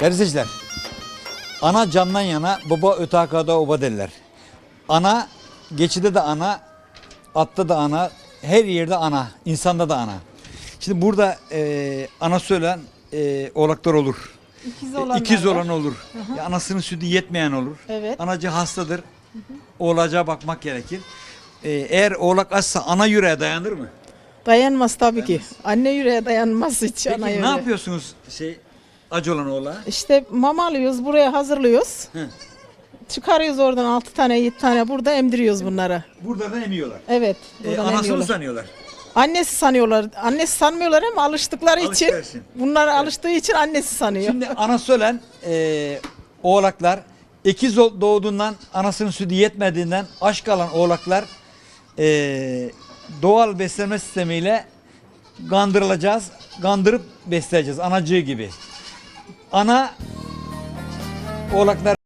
Değerli ana candan yana, baba öte akada oba derler. Ana, geçide de ana, atta da ana, her yerde ana, insanda da ana. Şimdi burada e, ana söylen e, oğlaklar olur. İkiz E, olanlar İkiz olan olur. Ya anasının sütü yetmeyen olur. Evet. Anacı hastadır. Oğlaca bakmak gerekir. E, eğer oğlak açsa ana yüreğe dayanır mı? Dayanmaz tabii ki. Anne yüreğe dayanmaz hiç Peki ana ne yüreğe. yapıyorsunuz şey acı olan oğlağa? İşte mama alıyoruz buraya hazırlıyoruz. Hı. Çıkarıyoruz oradan 6 tane 7 tane burada emdiriyoruz bunları. Burada da emiyorlar. Evet. E, Buradan anasını emiyorlar. sanıyorlar. Annesi sanıyorlar. Annesi sanmıyorlar ama alıştıkları için. Alıştıkları için. Bunlar alıştığı için annesi sanıyor. Şimdi ana söylen e, oğlaklar ikiz ol- doğduğundan anasının sütü yetmediğinden aşk alan oğlaklar e, doğal beslenme sistemiyle kandırılacağız. Kandırıp besleyeceğiz anacığı gibi. Ana oğlaklar